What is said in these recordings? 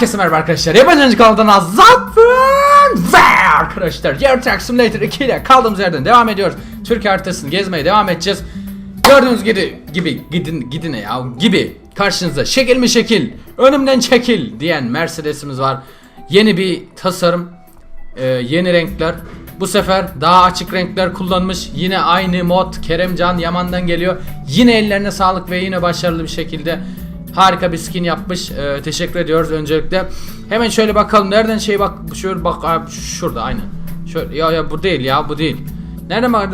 Herkese merhaba arkadaşlar. Yabancı kanaldan Azatın ve arkadaşlar Euro Truck Simulator 2 ile kaldığımız yerden devam ediyoruz. Türkiye haritasını gezmeye devam edeceğiz. Gördüğünüz gibi gibi gidin gidine ya gibi karşınızda şekil mi şekil önümden çekil diyen Mercedes'imiz var. Yeni bir tasarım, e, yeni renkler. Bu sefer daha açık renkler kullanmış. Yine aynı mod Keremcan Yaman'dan geliyor. Yine ellerine sağlık ve yine başarılı bir şekilde harika bir skin yapmış. E, teşekkür ediyoruz öncelikle. Hemen şöyle bakalım. Nereden şey bak şöyle bak abi şurada aynen. Şöyle ya ya bu değil ya bu değil. Nereden bak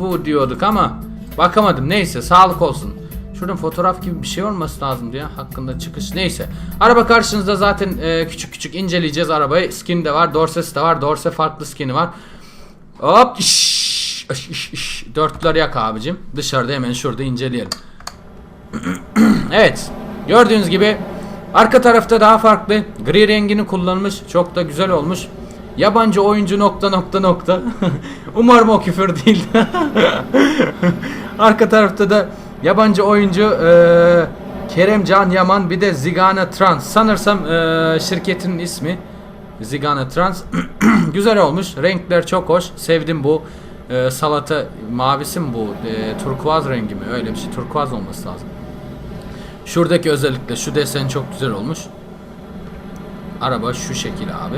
bu diyorduk ama bakamadım. Neyse sağlık olsun. Şuradan fotoğraf gibi bir şey olması lazım ya hakkında çıkış. Neyse. Araba karşınızda zaten e, küçük küçük inceleyeceğiz arabayı. Skin de var, Dorses de var. Dorse farklı skini var. Hop. Şş, şş, şş, şş. Dörtler yak abicim. Dışarıda hemen şurada inceleyelim. evet. Gördüğünüz gibi arka tarafta daha farklı. Gri rengini kullanmış. Çok da güzel olmuş. Yabancı oyuncu nokta nokta nokta. Umarım o küfür değil. arka tarafta da yabancı oyuncu eee Kerem Can Yaman bir de Zigana Trans. Sanırsam eee, şirketin ismi. Zigana Trans. Güzel olmuş. Renkler çok hoş. Sevdim bu. Eee, salata mavisi mi bu? Eee, turkuaz rengi mi? Öyle bir şey. Turkuaz olması lazım. Şuradaki özellikle şu desen çok güzel olmuş. Araba şu şekil abi.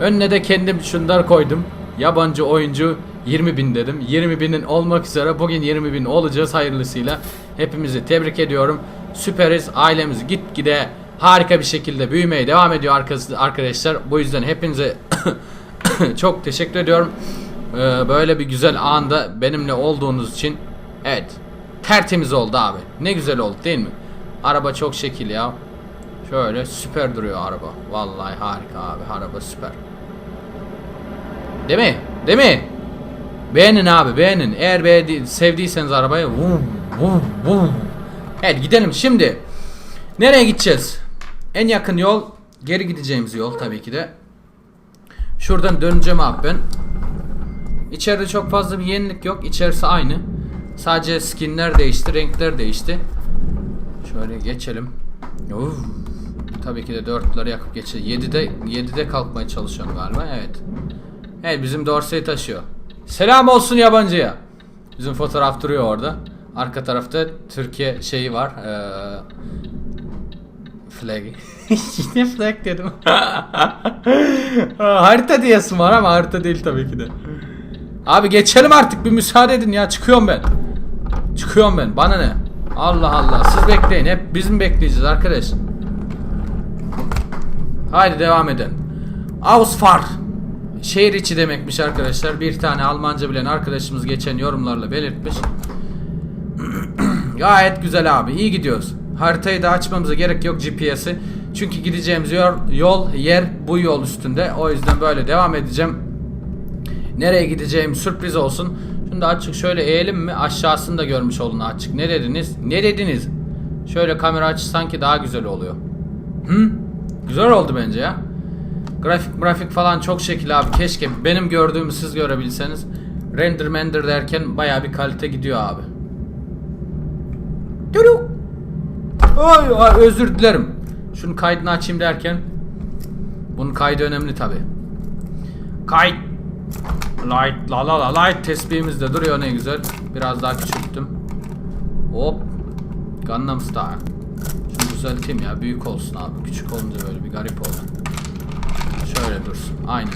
Önüne de kendim şunlar koydum. Yabancı oyuncu 20 bin dedim. 20 binin olmak üzere bugün 20 bin olacağız hayırlısıyla. Hepimizi tebrik ediyorum. Süperiz. Ailemiz gitgide harika bir şekilde büyümeye devam ediyor arkadaşlar. Bu yüzden hepinize çok teşekkür ediyorum. Ee, böyle bir güzel anda benimle olduğunuz için. Evet. Tertemiz oldu abi. Ne güzel oldu değil mi? Araba çok şekil ya. Şöyle süper duruyor araba. Vallahi harika abi. Araba süper. Değil mi? Değil mi? Beğenin abi beğenin. Eğer beğendi, sevdiyseniz arabayı vum, vum, vum. Evet gidelim şimdi. Nereye gideceğiz? En yakın yol geri gideceğimiz yol tabii ki de. Şuradan döneceğim abi ben. İçeride çok fazla bir yenilik yok. İçerisi aynı. Sadece skinler değişti, renkler değişti. Şöyle geçelim. Uf. Tabii ki de dörtleri yakıp geçeceğiz. 7'de 7'de kalkmaya çalışıyorum galiba. Evet. Evet bizim Dorsey'i taşıyor. Selam olsun yabancıya. Bizim fotoğraf duruyor orada. Arka tarafta Türkiye şeyi var. Ee, flag. Yine flag dedim. Harita diyesim var ama harita değil tabii ki de. Abi geçelim artık bir müsaade edin ya çıkıyorum ben. Çıkıyorum ben bana ne? Allah Allah siz bekleyin hep bizim bekleyeceğiz arkadaş. Haydi devam edelim. Ausfahrt. Şehir içi demekmiş arkadaşlar. Bir tane Almanca bilen arkadaşımız geçen yorumlarla belirtmiş. Gayet güzel abi. iyi gidiyoruz. Haritayı da açmamıza gerek yok GPS'i. Çünkü gideceğimiz yol yer bu yol üstünde. O yüzden böyle devam edeceğim. Nereye gideceğim sürpriz olsun. Şunu da açık şöyle eğelim mi? Aşağısını da görmüş olun açık. Ne dediniz? Ne dediniz? Şöyle kamera açı sanki daha güzel oluyor. Hı? Güzel oldu bence ya. Grafik grafik falan çok şekil abi. Keşke benim gördüğümü siz görebilseniz. Render mender derken baya bir kalite gidiyor abi. Duru. Ay, ay özür dilerim. Şunun kaydını açayım derken. Bunun kaydı önemli tabi. Kayıt. Light la la la light tespihimiz de duruyor ne güzel. Biraz daha küçülttüm. Hop. Gangnam Style. Şunu düzelteyim ya büyük olsun abi. Küçük olunca böyle bir garip oldu. Şöyle dursun. Aynen.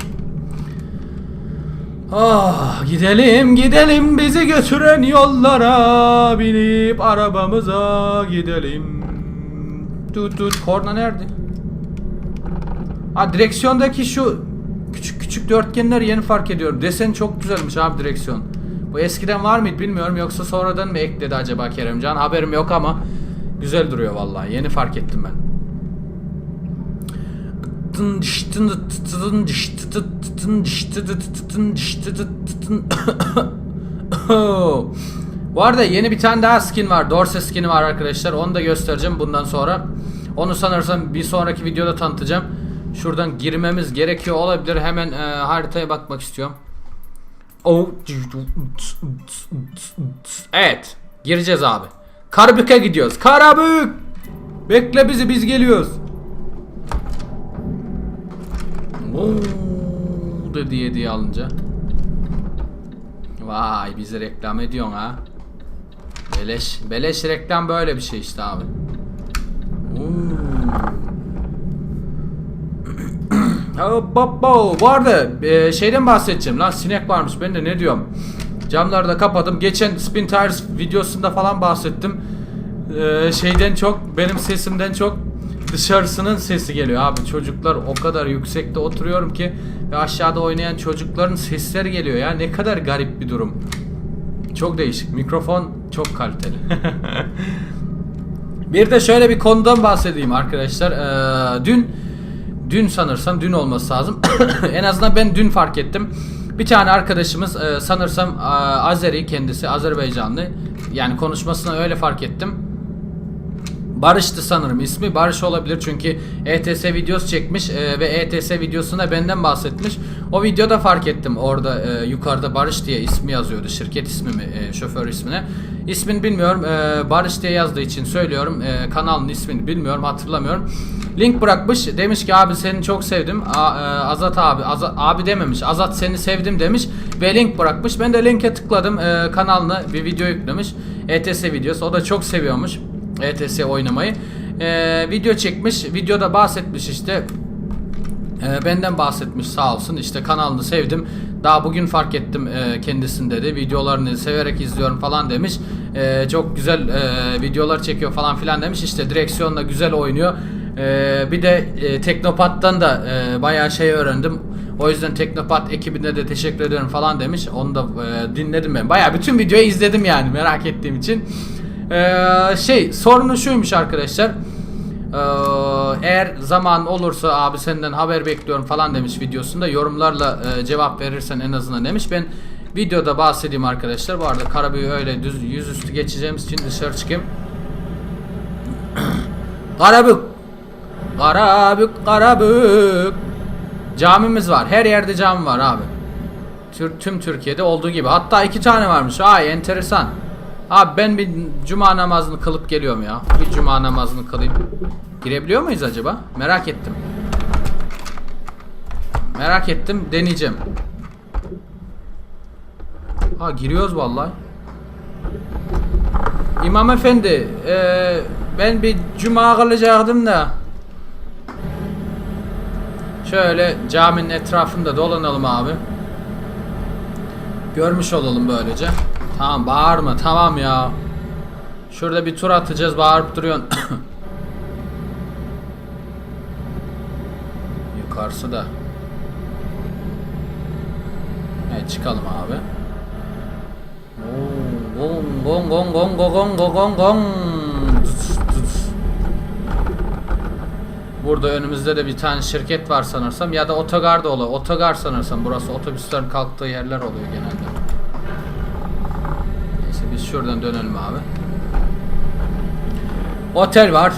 Ah gidelim gidelim bizi götüren yollara binip arabamıza gidelim. Tut tut korna nerede? Ha direksiyondaki şu küçük dörtgenleri yeni fark ediyorum. Desen çok güzelmiş abi direksiyon. Bu eskiden var mıydı bilmiyorum yoksa sonradan mı ekledi acaba Keremcan? Haberim yok ama güzel duruyor vallahi. Yeni fark ettim ben. Bu arada yeni bir tane daha skin var. Dorse skini var arkadaşlar. Onu da göstereceğim bundan sonra. Onu sanırsam bir sonraki videoda tanıtacağım. Şuradan girmemiz gerekiyor olabilir. Hemen e, haritaya bakmak istiyorum. Evet. Gireceğiz abi. Karabük'e gidiyoruz. Karabük. Bekle bizi biz geliyoruz. Oo dedi hediye alınca. Vay bizi reklam ediyorsun ha. Beleş, beleş reklam böyle bir şey işte abi. Oo. Hop hop hop. Bu arada e, şeyden bahsedeceğim lan sinek varmış ben de ne diyorum. Camları da kapadım. Geçen Spin Tires videosunda falan bahsettim. E, şeyden çok benim sesimden çok dışarısının sesi geliyor abi. Çocuklar o kadar yüksekte oturuyorum ki ve aşağıda oynayan çocukların sesleri geliyor ya. Ne kadar garip bir durum. Çok değişik. Mikrofon çok kaliteli. bir de şöyle bir konudan bahsedeyim arkadaşlar. Ee, dün dün sanırsam dün olması lazım. en azından ben dün fark ettim. Bir tane arkadaşımız e, sanırsam e, Azeri kendisi Azerbaycanlı. Yani konuşmasına öyle fark ettim. Barış'tı sanırım ismi. Barış olabilir çünkü ETS videosu çekmiş e, ve ETS videosunda benden bahsetmiş. O videoda fark ettim orada e, yukarıda Barış diye ismi yazıyordu. Şirket ismi mi, e, şoför ismine. İsmini bilmiyorum. E, Barış diye yazdığı için söylüyorum. E, kanalın ismini bilmiyorum, hatırlamıyorum. Link bırakmış. Demiş ki abi seni çok sevdim. A, e, Azat abi, Azat, abi dememiş. Azat seni sevdim demiş ve link bırakmış. Ben de linke tıkladım. E, kanalına bir video yüklemiş. ETS videosu. O da çok seviyormuş. ETS oynamayı. Ee, video çekmiş. Videoda bahsetmiş işte. Ee, benden bahsetmiş sağ olsun. İşte kanalını sevdim. Daha bugün fark ettim e, kendisini dedi. Videolarını severek izliyorum falan demiş. Ee, çok güzel e, videolar çekiyor falan filan demiş. İşte direksiyonla güzel oynuyor. Ee, bir de e, Teknopat'tan da e, bayağı şey öğrendim. O yüzden Teknopat ekibine de teşekkür ediyorum falan demiş. Onu da e, dinledim ben. Bayağı bütün videoyu izledim yani merak ettiğim için. Ee, şey sorunu şuymuş arkadaşlar. Ee, eğer zaman olursa abi senden haber bekliyorum falan demiş videosunda yorumlarla e, cevap verirsen en azından demiş. Ben videoda bahsedeyim arkadaşlar. Bu arada Karabük'ü öyle düz yüzüstü geçeceğimiz için dışarı çıkayım. Karabük. Karabük, Karabük. Camimiz var. Her yerde cami var abi. Tüm Türkiye'de olduğu gibi. Hatta iki tane varmış. Ay enteresan. Abi ben bir cuma namazını kılıp geliyorum ya. Bir cuma namazını kılayım. Girebiliyor muyuz acaba? Merak ettim. Merak ettim. Deneyeceğim. Ha giriyoruz vallahi. İmam efendi, eee, ben bir cuma kılacaktım da. Şöyle caminin etrafında dolanalım abi. Görmüş olalım böylece. Tamam bağırma tamam ya. Şurada bir tur atacağız bağırıp duruyorsun. Yukarısı da. Evet çıkalım abi. Gong gong gong gong gong gong gong gong. Burada önümüzde de bir tane şirket var sanırsam ya da otogar da oluyor. Otogar sanırsam burası otobüslerin kalktığı yerler oluyor genelde. Biz şuradan dönelim abi. Otel var.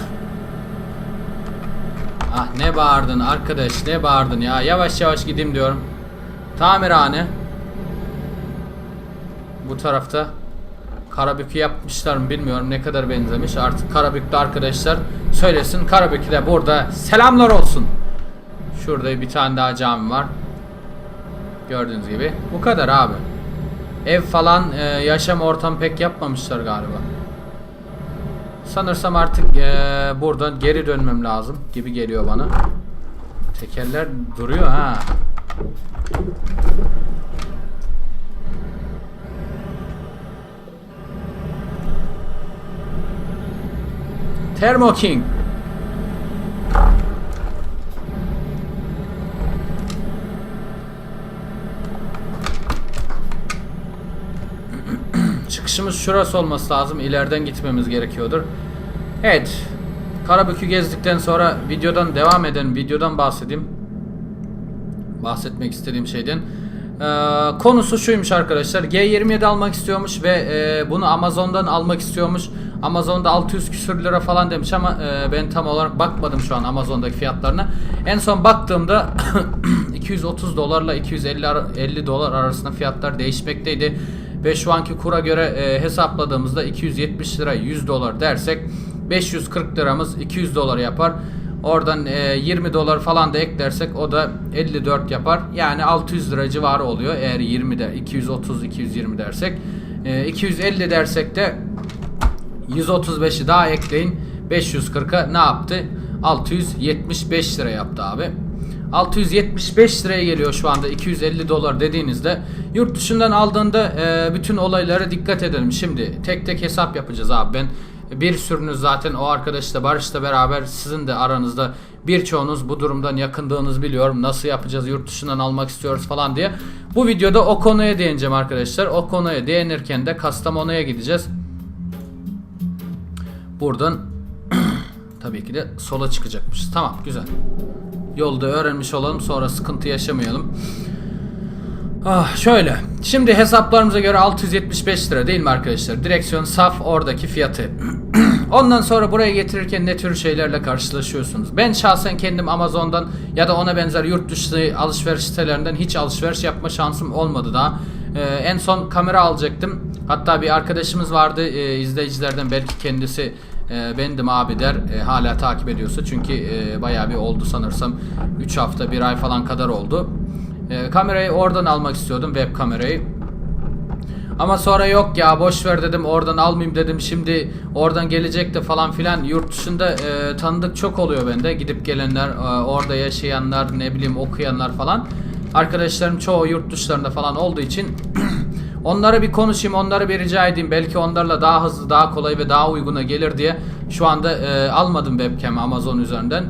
Ah ne bağırdın arkadaş ne bağırdın ya yavaş yavaş gideyim diyorum. Tamirhane. Bu tarafta Karabük'ü yapmışlar mı bilmiyorum ne kadar benzemiş. Artık Karabük'te arkadaşlar söylesin. Karabük'te burada selamlar olsun. Şurada bir tane daha cami var. Gördüğünüz gibi. Bu kadar abi. Ev falan e, yaşam ortam pek yapmamışlar galiba. Sanırsam artık e, buradan geri dönmem lazım gibi geliyor bana. Tekerler duruyor ha. Thermo King. Çıkışımız şurası olması lazım. İleriden gitmemiz gerekiyordur. Evet. Karabük'ü gezdikten sonra videodan devam edelim. Videodan bahsedeyim. Bahsetmek istediğim şeyden. Ee, konusu şuymuş arkadaşlar. G27 almak istiyormuş ve e, bunu Amazon'dan almak istiyormuş. Amazon'da 600 küsür lira falan demiş ama e, ben tam olarak bakmadım şu an Amazon'daki fiyatlarına. En son baktığımda 230 dolarla 250 ar- 50 dolar arasında fiyatlar değişmekteydi. Ve şu anki kura göre e, hesapladığımızda 270 lira 100 dolar dersek 540 liramız 200 dolar yapar. Oradan e, 20 dolar falan da eklersek o da 54 yapar. Yani 600 lira civarı oluyor eğer 20 de 230 220 dersek. E, 250 dersek de 135'i daha ekleyin. 540'a ne yaptı? 675 lira yaptı abi. 675 liraya geliyor şu anda 250 dolar dediğinizde yurt dışından aldığında e, bütün olaylara dikkat edelim. Şimdi tek tek hesap yapacağız abi ben bir sürünüz zaten o arkadaşla Barış'la beraber sizin de aranızda birçoğunuz bu durumdan yakındığınız biliyorum. Nasıl yapacağız yurt dışından almak istiyoruz falan diye. Bu videoda o konuya değineceğim arkadaşlar. O konuya değinirken de Kastamonu'ya gideceğiz. Buradan tabii ki de sola çıkacakmışız. Tamam güzel. Yolda öğrenmiş olalım sonra sıkıntı yaşamayalım. Ah şöyle. Şimdi hesaplarımıza göre 675 lira değil mi arkadaşlar? Direksiyon saf oradaki fiyatı. Ondan sonra buraya getirirken ne tür şeylerle karşılaşıyorsunuz? Ben şahsen kendim Amazon'dan ya da ona benzer yurt dışı alışveriş sitelerinden hiç alışveriş yapma şansım olmadı daha. Ee, en son kamera alacaktım. Hatta bir arkadaşımız vardı e, izleyicilerden belki kendisi e, bendim abi der e, hala takip ediyorsa. Çünkü e, bayağı bir oldu sanırsam. 3 hafta 1 ay falan kadar oldu. E, kamerayı oradan almak istiyordum web kamerayı. Ama sonra yok ya boş ver dedim oradan almayayım dedim. Şimdi oradan gelecek de falan filan. Yurt dışında e, tanıdık çok oluyor bende. Gidip gelenler e, orada yaşayanlar ne bileyim okuyanlar falan. Arkadaşlarım çoğu yurt dışlarında falan olduğu için onlara bir konuşayım onları bir rica edeyim belki onlarla daha hızlı daha kolay ve daha uyguna gelir diye şu anda e, almadım webcam Amazon üzerinden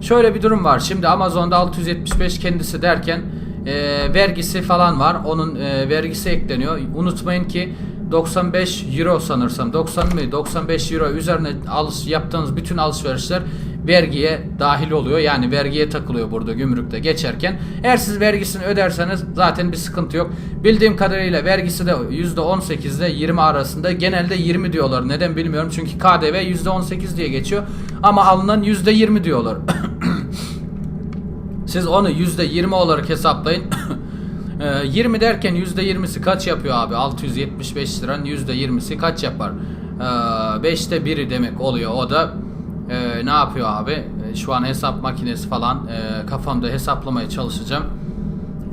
Şöyle bir durum var. Şimdi Amazon'da 675 kendisi derken e, vergisi falan var. Onun e, vergisi ekleniyor. Unutmayın ki 95 euro sanırsam 90 mı 95 euro üzerine alış, yaptığınız bütün alışverişler vergiye dahil oluyor. Yani vergiye takılıyor burada gümrükte geçerken. Eğer siz vergisini öderseniz zaten bir sıkıntı yok. Bildiğim kadarıyla vergisi de %18 ile 20 arasında. Genelde 20 diyorlar. Neden bilmiyorum. Çünkü KDV %18 diye geçiyor. Ama alınan %20 diyorlar. Siz onu %20 olarak hesaplayın. Ee, 20 derken %20'si kaç yapıyor abi? 675 liranın %20'si kaç yapar? Ee, 5'te 1'i demek oluyor. O da e, ne yapıyor abi? E, şu an hesap makinesi falan e, kafamda hesaplamaya çalışacağım.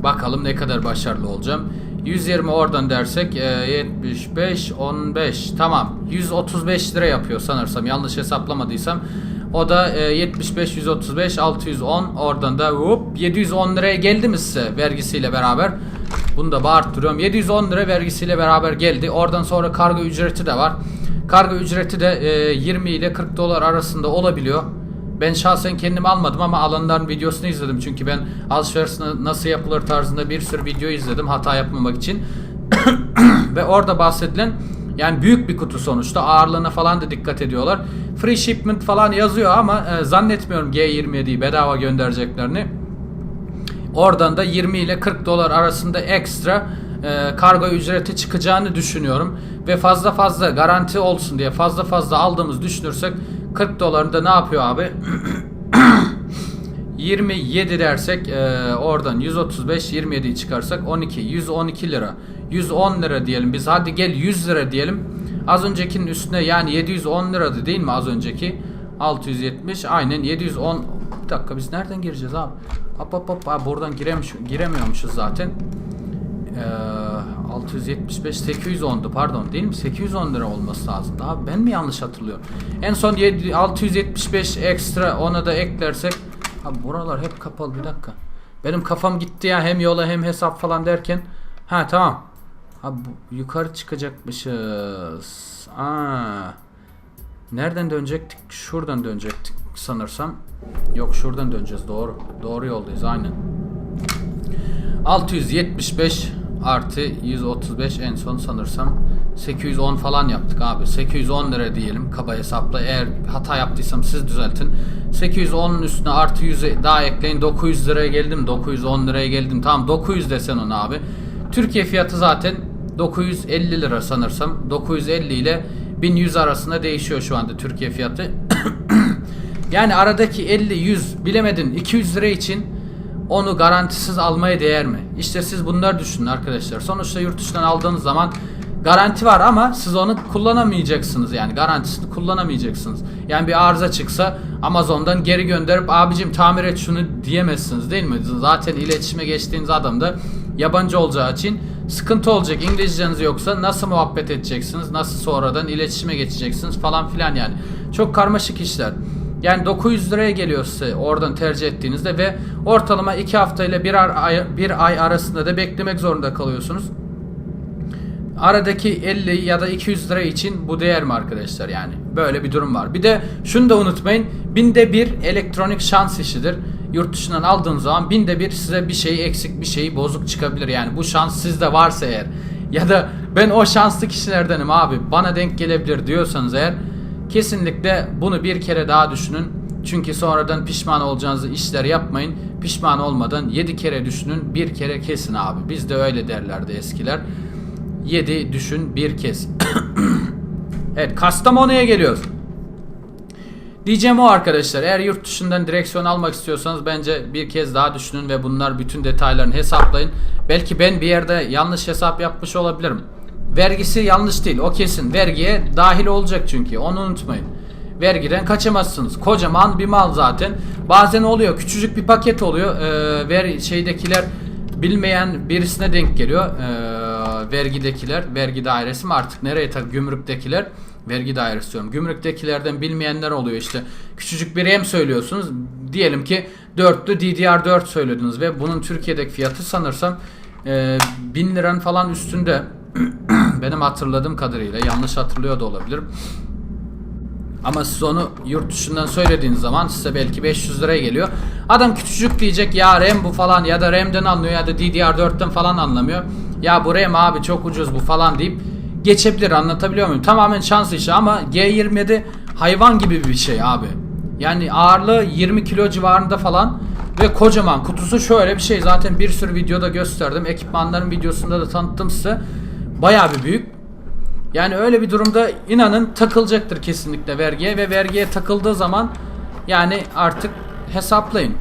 Bakalım ne kadar başarılı olacağım. 120 oradan dersek e, 75 15 tamam 135 lira yapıyor sanırsam yanlış hesaplamadıysam. O da e, 75 135 610 oradan da hop 710 liraya geldi mi size vergisiyle beraber? Bunu da bağırttırıyorum. 710 lira vergisiyle beraber geldi. Oradan sonra kargo ücreti de var. Kargo ücreti de e, 20 ile 40 dolar arasında olabiliyor. Ben şahsen kendim almadım ama alanların videosunu izledim. Çünkü ben alışveriş nasıl yapılır tarzında bir sürü video izledim hata yapmamak için. Ve orada bahsedilen yani büyük bir kutu sonuçta ağırlığına falan da dikkat ediyorlar. Free shipment falan yazıyor ama e, zannetmiyorum G27'yi bedava göndereceklerini. Oradan da 20 ile 40 dolar arasında ekstra e, kargo ücreti çıkacağını düşünüyorum. Ve fazla fazla garanti olsun diye fazla fazla aldığımız düşünürsek 40 dolarında ne yapıyor abi? 27 dersek e, oradan 135 27'yi çıkarsak 12 112 lira. 110 lira diyelim biz hadi gel 100 lira diyelim. Az öncekinin üstüne yani 710 liradı değil mi az önceki? 670 aynen 710 bir dakika biz nereden gireceğiz abi? Hop hop hop buradan giremiyormuşuz zaten 675 810'du pardon değil mi 810 lira olması lazım abi ben mi yanlış hatırlıyorum en son 7, 675 ekstra ona da eklersek Abi buralar hep kapalı bir dakika. Benim kafam gitti ya hem yola hem hesap falan derken. Ha tamam. Abi yukarı çıkacakmışız. Aa. Nereden dönecektik? Şuradan dönecektik sanırsam. Yok şuradan döneceğiz doğru. Doğru yoldayız aynen. 675 artı 135 en son sanırsam. 810 falan yaptık abi. 810 lira diyelim kaba hesapla. Eğer hata yaptıysam siz düzeltin. 810'un üstüne artı 100 daha ekleyin. 900 liraya geldim. 910 liraya geldim. Tamam 900 desen onu abi. Türkiye fiyatı zaten 950 lira sanırsam. 950 ile 1100 arasında değişiyor şu anda Türkiye fiyatı. Yani aradaki 50 100 bilemedin. 200 lira için onu garantisiz almaya değer mi? İşte siz bunlar düşünün arkadaşlar. Sonuçta yurt dışından aldığınız zaman garanti var ama siz onu kullanamayacaksınız yani garantisini kullanamayacaksınız. Yani bir arıza çıksa Amazon'dan geri gönderip abicim tamir et şunu diyemezsiniz değil mi? Zaten iletişime geçtiğiniz adam da yabancı olacağı için sıkıntı olacak. İngilizceniz yoksa nasıl muhabbet edeceksiniz? Nasıl sonradan iletişime geçeceksiniz falan filan yani. Çok karmaşık işler. Yani 900 liraya geliyor size oradan tercih ettiğinizde ve ortalama 2 hafta ile 1 ay, bir ay arasında da beklemek zorunda kalıyorsunuz. Aradaki 50 ya da 200 lira için bu değer mi arkadaşlar yani? Böyle bir durum var. Bir de şunu da unutmayın. Binde bir elektronik şans işidir. Yurt dışından aldığınız zaman binde bir size bir şey eksik bir şey bozuk çıkabilir. Yani bu şans sizde varsa eğer ya da ben o şanslı kişilerdenim abi bana denk gelebilir diyorsanız eğer kesinlikle bunu bir kere daha düşünün. Çünkü sonradan pişman olacağınız işler yapmayın. Pişman olmadan 7 kere düşünün bir kere kesin abi. Bizde öyle derlerdi eskiler. 7 düşün bir kes. evet Kastamonu'ya geliyoruz. Diyeceğim o arkadaşlar. Eğer yurt dışından direksiyon almak istiyorsanız bence bir kez daha düşünün ve bunlar bütün detaylarını hesaplayın. Belki ben bir yerde yanlış hesap yapmış olabilirim. Vergisi yanlış değil. O kesin. Vergiye dahil olacak çünkü. Onu unutmayın. Vergiden kaçamazsınız. Kocaman bir mal zaten. Bazen oluyor. Küçücük bir paket oluyor. Ee, ver şeydekiler bilmeyen birisine denk geliyor. Ee, vergidekiler, vergi dairesi mi artık nereye tak gümrüktekiler vergi dairesi diyorum. Gümrüktekilerden bilmeyenler oluyor işte. Küçücük bir RAM söylüyorsunuz. Diyelim ki dörtlü DDR4 söylediniz ve bunun Türkiye'deki fiyatı sanırsam e, 1000 liranın falan üstünde. Benim hatırladığım kadarıyla yanlış hatırlıyor da olabilirim. Ama siz onu yurt dışından söylediğiniz zaman size belki 500 liraya geliyor. Adam küçücük diyecek ya RAM bu falan ya da RAM'den anlıyor ya da DDR4'ten falan anlamıyor. Ya bu RAM abi çok ucuz bu falan deyip geçebilir anlatabiliyor muyum? Tamamen şans işi ama G27 hayvan gibi bir şey abi. Yani ağırlığı 20 kilo civarında falan ve kocaman kutusu şöyle bir şey. Zaten bir sürü videoda gösterdim. Ekipmanların videosunda da tanıttım size. Bayağı bir büyük. Yani öyle bir durumda inanın takılacaktır kesinlikle vergiye ve vergiye takıldığı zaman yani artık hesaplayın.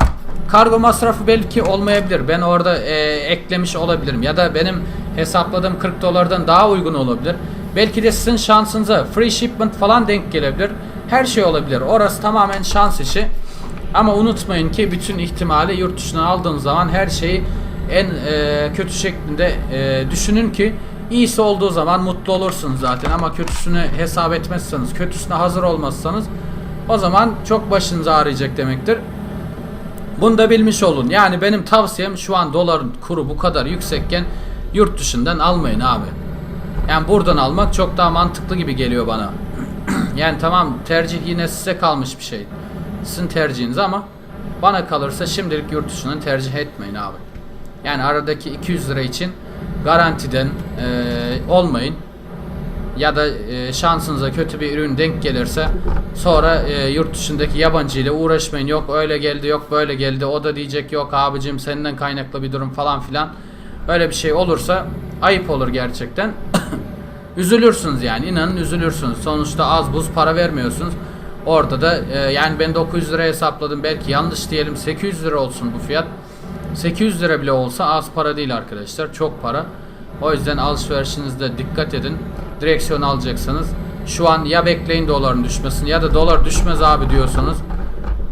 Kargo masrafı belki olmayabilir. Ben orada e, eklemiş olabilirim ya da benim hesapladığım 40 dolardan daha uygun olabilir. Belki de sizin şansınıza free shipment falan denk gelebilir. Her şey olabilir. Orası tamamen şans işi. Ama unutmayın ki bütün ihtimali yurt dışından aldığınız zaman her şeyi en e, kötü şeklinde e, düşünün ki iyisi olduğu zaman mutlu olursunuz zaten ama kötüsünü hesap etmezseniz, kötüsüne hazır olmazsanız o zaman çok başınız ağrıyacak demektir. Bunu da bilmiş olun. Yani benim tavsiyem şu an doların kuru bu kadar yüksekken yurt dışından almayın abi. Yani buradan almak çok daha mantıklı gibi geliyor bana. yani tamam tercih yine size kalmış bir şey. Sizin tercihiniz ama bana kalırsa şimdilik yurt dışından tercih etmeyin abi. Yani aradaki 200 lira için garantiden e, olmayın. Ya da e, şansınıza kötü bir ürün denk gelirse sonra e, yurt dışındaki yabancı ile uğraşmayın. Yok öyle geldi yok böyle geldi. O da diyecek yok abicim senden kaynaklı bir durum falan filan. Öyle bir şey olursa ayıp olur gerçekten. üzülürsünüz yani inanın üzülürsünüz. Sonuçta az buz para vermiyorsunuz. Orada da e, yani ben 900 lira hesapladım belki yanlış diyelim 800 lira olsun bu fiyat. 800 lira bile olsa az para değil arkadaşlar. Çok para. O yüzden alışverişinizde dikkat edin. Direksiyon alacaksanız şu an ya bekleyin doların düşmesini ya da dolar düşmez abi diyorsanız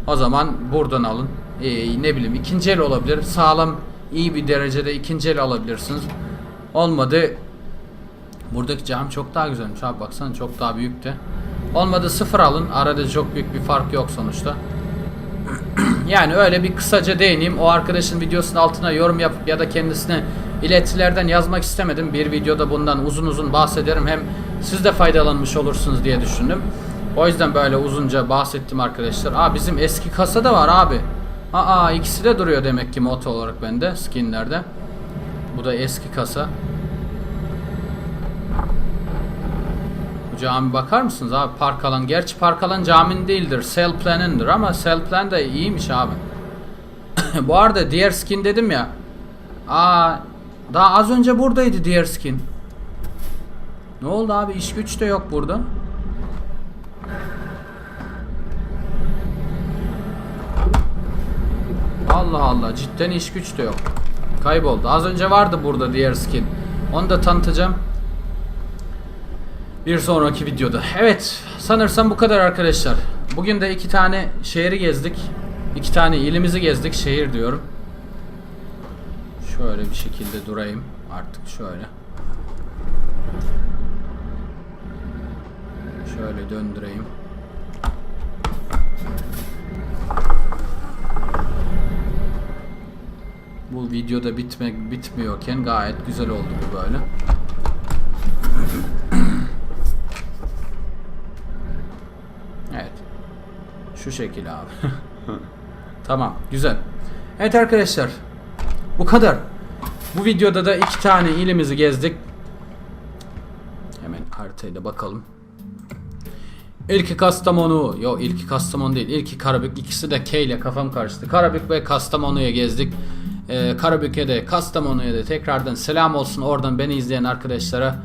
o zaman buradan alın. Ee, ne bileyim ikinci el olabilir. Sağlam iyi bir derecede ikinci el alabilirsiniz. Olmadı buradaki cam çok daha güzelmiş abi baksana çok daha büyük de. Olmadı sıfır alın. Arada çok büyük bir fark yok sonuçta. Yani öyle bir kısaca değineyim. O arkadaşın videosunun altına yorum yapıp ya da kendisine iletilerden yazmak istemedim. Bir videoda bundan uzun uzun bahsederim. Hem siz de faydalanmış olursunuz diye düşündüm. O yüzden böyle uzunca bahsettim arkadaşlar. Aa bizim eski kasa da var abi. Aa ikisi de duruyor demek ki moto olarak bende skinlerde. Bu da eski kasa. Cami bakar mısınız abi park alan. Gerçi park alan caminin değildir. Sell plan'ındır ama sell plan da iyiymiş abi. Bu arada diğer skin dedim ya. Aa daha az önce buradaydı diğer skin. Ne oldu abi? İş güç de yok burada. Allah Allah cidden iş güç de yok. Kayboldu. Az önce vardı burada diğer skin. Onu da tanıtacağım. Bir sonraki videoda. Evet sanırsam bu kadar arkadaşlar. Bugün de iki tane şehri gezdik. İki tane ilimizi gezdik. Şehir diyorum. Şöyle bir şekilde durayım. Artık şöyle. Şöyle döndüreyim. Bu videoda bitmek bitmiyorken gayet güzel oldu bu böyle. Evet. Şu şekil abi. tamam, güzel. Evet arkadaşlar. Bu kadar. Bu videoda da iki tane ilimizi gezdik. Hemen haritayla bakalım. İlki Kastamonu. Yok ilki Kastamonu değil. İlki Karabük. İkisi de K ile kafam karıştı. Karabük ve Kastamonu'ya gezdik. Ee, Karabük'e de Kastamonu'ya da tekrardan selam olsun. Oradan beni izleyen arkadaşlara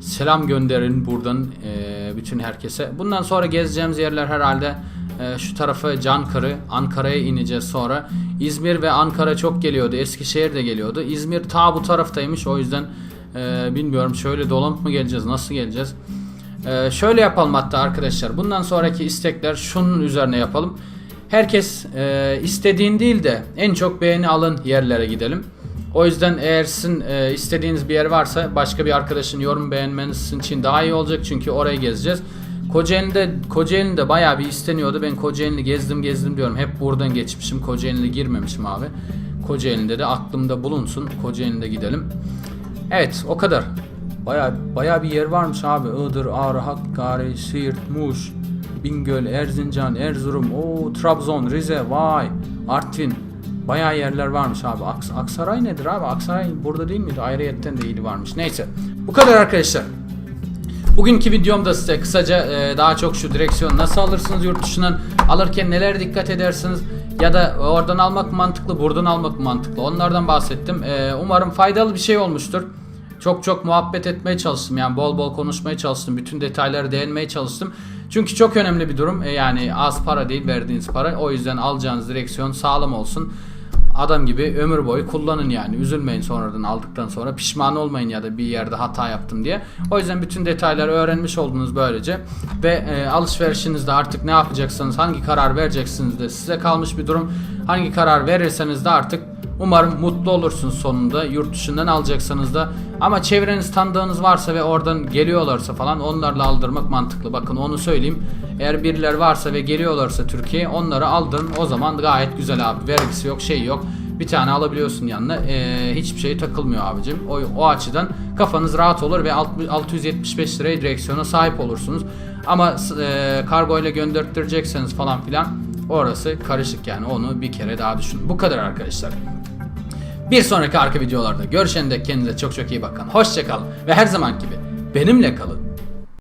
selam gönderin buradan ee, bütün herkese. Bundan sonra gezeceğimiz yerler herhalde ee, şu tarafı Cankırı, Ankara'ya ineceğiz sonra. İzmir ve Ankara çok geliyordu. Eskişehir de geliyordu. İzmir ta bu taraftaymış. O yüzden ee, bilmiyorum şöyle dolanıp mı geleceğiz, nasıl geleceğiz? Ee, şöyle yapalım hatta arkadaşlar. Bundan sonraki istekler şunun üzerine yapalım. Herkes e, istediğin değil de en çok beğeni alın yerlere gidelim. O yüzden eğer sizin e, istediğiniz bir yer varsa başka bir arkadaşın yorum beğenmeniz için daha iyi olacak çünkü orayı gezeceğiz. Kocaeli'de Kocaeli'de bayağı bir isteniyordu. Ben Kocaeli'ni gezdim gezdim diyorum. Hep buradan geçmişim. Kocaeli'ne girmemişim abi. Kocaeli'de de aklımda bulunsun. Kocaeli'de gidelim. Evet o kadar. Baya baya bir yer varmış abi. Iğdır, Ağrı, Hakkari, Siirt, Muş, Bingöl, Erzincan, Erzurum, o Trabzon, Rize, vay, Artvin. Baya yerler varmış abi. Aks Aksaray nedir abi? Aksaray burada değil miydi? Ayrıyetten de ili varmış. Neyse. Bu kadar arkadaşlar. Bugünkü videomda size kısaca e, daha çok şu direksiyon nasıl alırsınız yurt dışından alırken neler dikkat edersiniz ya da oradan almak mantıklı buradan almak mantıklı onlardan bahsettim. E, umarım faydalı bir şey olmuştur. Çok çok muhabbet etmeye çalıştım yani bol bol konuşmaya çalıştım. Bütün detaylara değinmeye çalıştım. Çünkü çok önemli bir durum. E, yani az para değil verdiğiniz para. O yüzden alacağınız direksiyon sağlam olsun. Adam gibi ömür boyu kullanın yani. Üzülmeyin sonradan aldıktan sonra. Pişman olmayın ya da bir yerde hata yaptım diye. O yüzden bütün detayları öğrenmiş oldunuz böylece. Ve e, alışverişinizde artık ne yapacaksanız, hangi karar vereceksiniz de size kalmış bir durum. Hangi karar verirseniz de artık Umarım mutlu olursunuz sonunda. Yurt dışından alacaksanız da. Ama çevreniz tanıdığınız varsa ve oradan geliyorlarsa falan onlarla aldırmak mantıklı. Bakın onu söyleyeyim. Eğer birileri varsa ve geliyorlarsa Türkiye'ye onları aldırın. O zaman gayet güzel abi. Vergisi yok şey yok. Bir tane alabiliyorsun yanına. Ee, hiçbir şey takılmıyor abicim. O, o açıdan kafanız rahat olur ve alt- 675 liraya direksiyona sahip olursunuz. Ama e, kargo ile gönderttirecekseniz falan filan orası karışık yani. Onu bir kere daha düşünün. Bu kadar arkadaşlar. Bir sonraki arka videolarda görüşene dek kendinize çok çok iyi bakın. Hoşçakalın ve her zaman gibi benimle kalın.